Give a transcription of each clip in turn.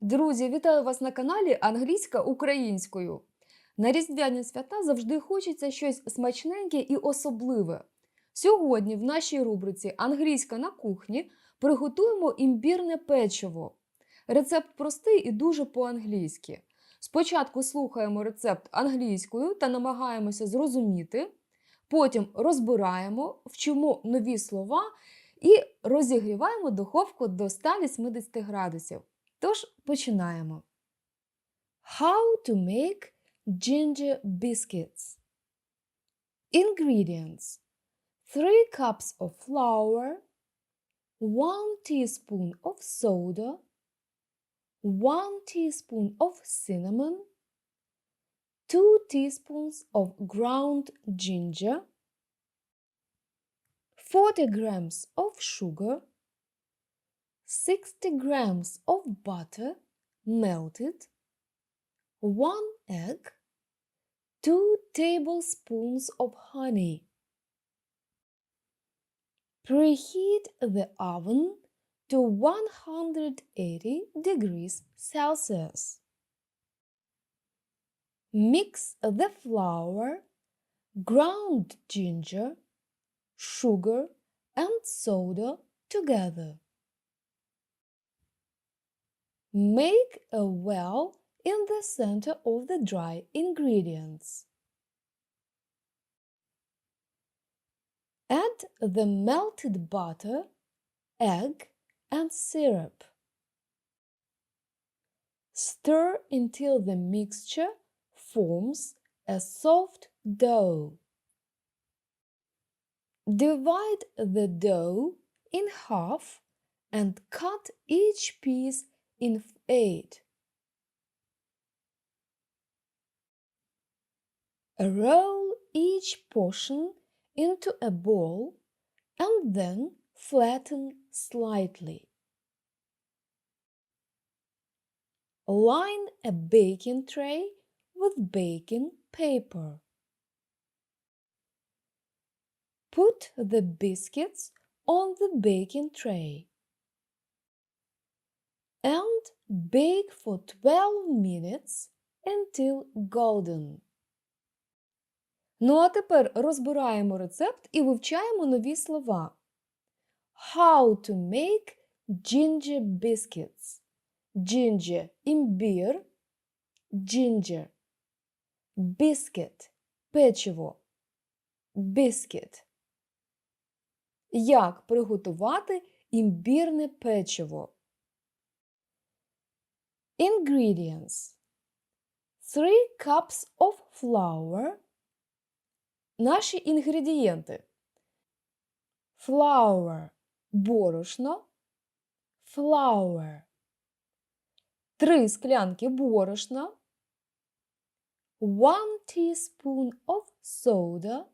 Друзі, вітаю вас на каналі Англійська українською. На різдвяні свята завжди хочеться щось смачненьке і особливе. Сьогодні в нашій рубриці Англійська на кухні приготуємо імбірне печиво. Рецепт простий і дуже по-англійськи. Спочатку слухаємо рецепт англійською та намагаємося зрозуміти, потім розбираємо, вчимо нові слова і розігріваємо духовку до 180 градусів. Тож починаємо. How to make ginger biscuits. Ingredients: 3 cups of flour, 1 teaspoon of soda, 1 teaspoon of cinnamon, 2 teaspoons of ground ginger, 40 grams of sugar, 60 grams of butter melted, 1 egg, 2 tablespoons of honey. Preheat the oven to 180 degrees Celsius. Mix the flour, ground ginger, sugar, and soda together. Make a well in the center of the dry ingredients. Add the melted butter, egg, and syrup. Stir until the mixture forms a soft dough. Divide the dough in half and cut each piece in eight. Roll each portion into a ball and then flatten slightly. Line a baking tray with baking paper. Put the biscuits on the baking tray and bake for 12 minutes until golden. Ну а тепер розбираємо рецепт і вивчаємо нові слова. How to make ginger biscuits. Ginger – імбір, ginger. Biscuit – печиво. Biscuit. Як приготувати імбірне печиво? Ingredients 3 cups of flour. Наші інгредієнти. Flour – борошно. Flour. 3 склянки борошна. 1 teaspoon of soda.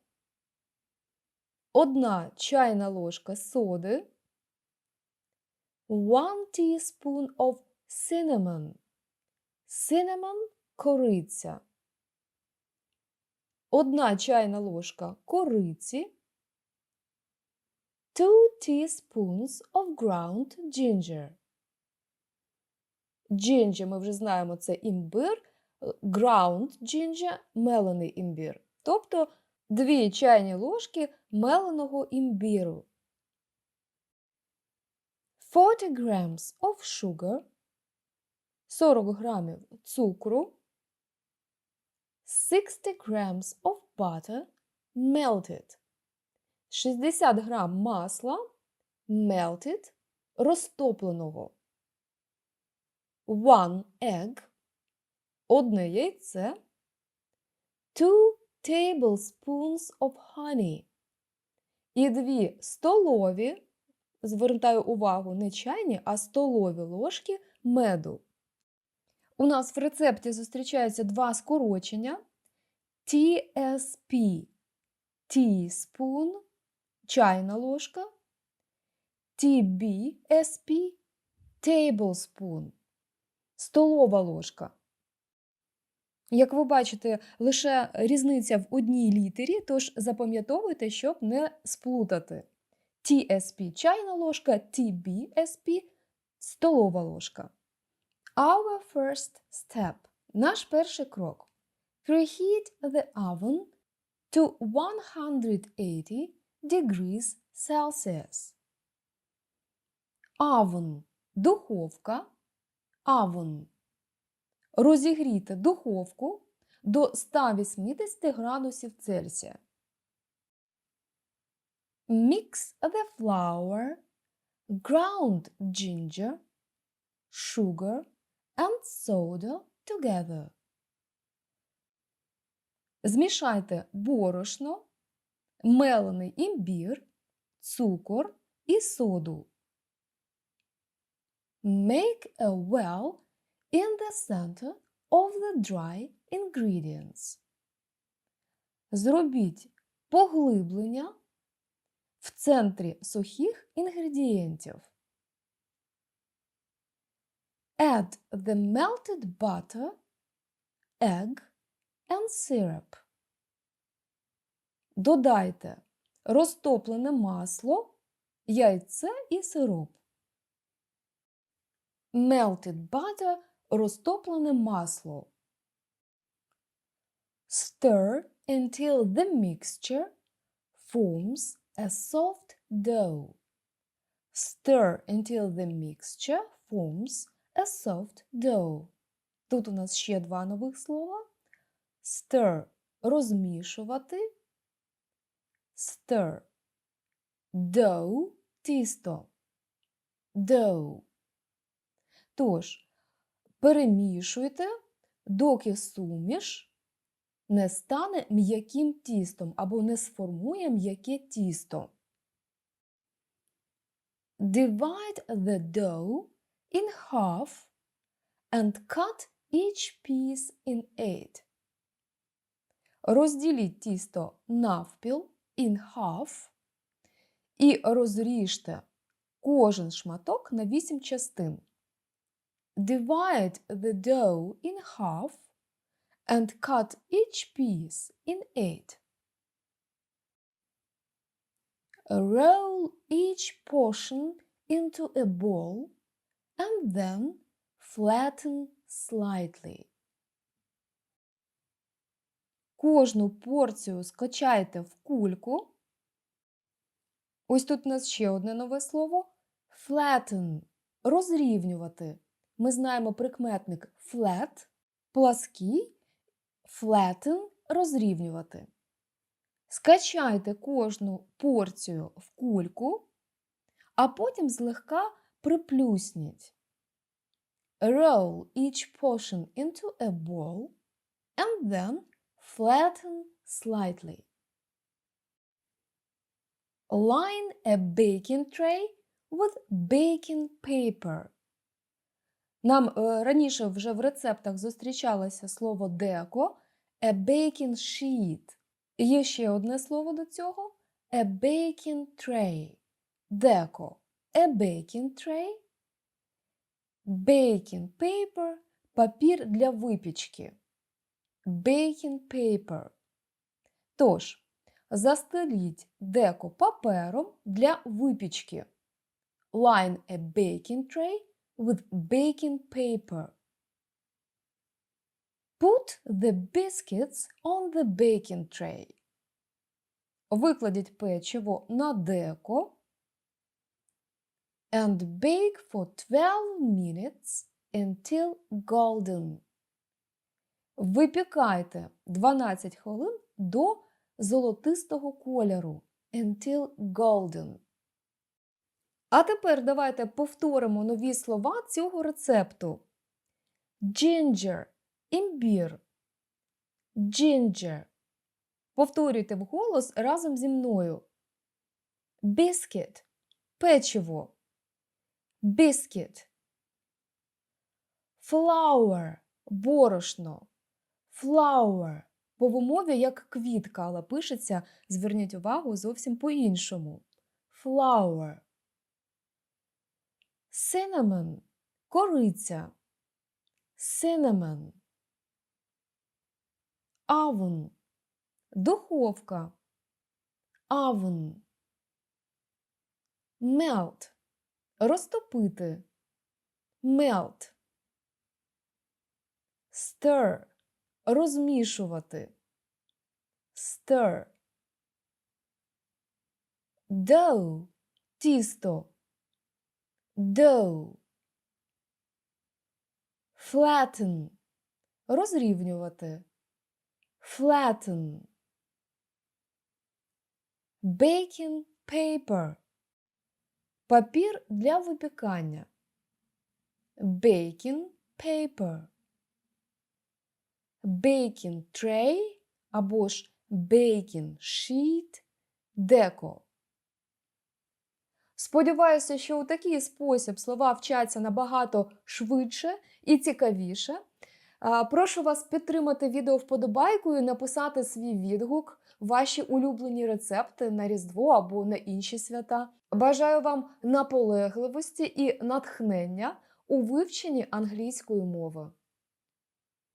Одна чайна ложка соди. 1 teaspoon of cinnamon. Cinnamon – кориця. Одна чайна ложка кориці. 2 teaspoons of ground ginger. Ginger, ми вже знаємо, це імбир. Ground ginger – мелений імбір. Тобто 2 чайні ложки меленого імбіру. 40 grams of sugar. 40 грамів цукру. 60 grams of butter melted. 60 грам масла melted розтопленого. 1 egg. Одне яйце. 2 tablespoons of honey. І 2 столові, звертаю увагу, не чайні, а столові ложки меду. У нас в рецепті зустрічаються два скорочення TSP teaspoon – чайна ложка, TBSP tablespoon – столова ложка. Як ви бачите, лише різниця в одній літері, тож запам'ятовуйте, щоб не сплутати. TSP – чайна ложка, TBSP – столова ложка. Our first step. Наш перший крок. Preheat the oven to 180 degrees Celsius. Oven – духовка. Oven. Розігріти духовку до 180 градусів Цельсія. Mix the flour, ground ginger, sugar and soda together. Змішайте борошно, мелений імбір, цукор і соду. Make a well in the center of the dry ingredients. Зробіть поглиблення в центрі сухих інгредієнтів. Add the melted butter, egg and syrup. Додайте розтоплене масло, яйце і сироп. Melted butter – розтоплене масло. Stir until the mixture forms a soft dough. Stir until the mixture forms a soft dough. Тут у нас ще два нових слова. Stir – розмішувати. Stir. Dough – тісто. Dough. Тож, перемішуйте, доки суміш не стане м'яким тістом або не сформує м'яке тісто. Divide the dough in half and cut each piece in eight. Розділіть тісто навпіл in half і розріжте кожен шматок на 8 частин. Divide the dough in half and cut each piece in eight. Roll each portion into a ball and then flatten slightly. Кожну порцію скачайте в кульку. Ось тут у нас ще одне нове слово flatten – розрівнювати. Ми знаємо прикметник flat – плаский, flatten – розрівнювати. Скачайте кожну порцію в кульку, а потім злегка приплюсніть. Roll each portion into a ball and then flatten slightly. Line a baking tray with baking paper. Нам е, раніше вже в рецептах зустрічалося слово деко a baking sheet. Є ще одне слово до цього a baking tray. Деко a baking tray. Baking paper папір для випічки. Baking paper. Тож, застеліть деко папером для випічки. Line a baking tray with baking paper. Put the biscuits on the baking tray. Викладіть печиво на деко. And bake for 12 minutes until golden. Випікайте 12 хвилин до золотистого кольору. Until golden. А тепер давайте повторимо нові слова цього рецепту. Ginger – імбір. Ginger. Повторюйте вголос разом зі мною. Biscuit – печиво. Biscuit. Flour – борошно. Flower. По вимові як квітка, але пишеться, зверніть увагу, зовсім по-іншому. Flower. Cinnamon – кориця. Cinnamon. Oven – духовка. Oven. Melt – розтопити. Melt. Stir – розмішувати. Stir. Dough – тісто. Dough. Flatten – розрівнювати. Flatten. Baking paper – папір для випікання. Baking paper. Baking tray або ж baking sheet деко. Сподіваюся, що у такий спосіб слова вчаться набагато швидше і цікавіше. Прошу вас підтримати відео вподобайкою, написати свій відгук, ваші улюблені рецепти на Різдво або на інші свята. Бажаю вам наполегливості і натхнення у вивченні англійської мови.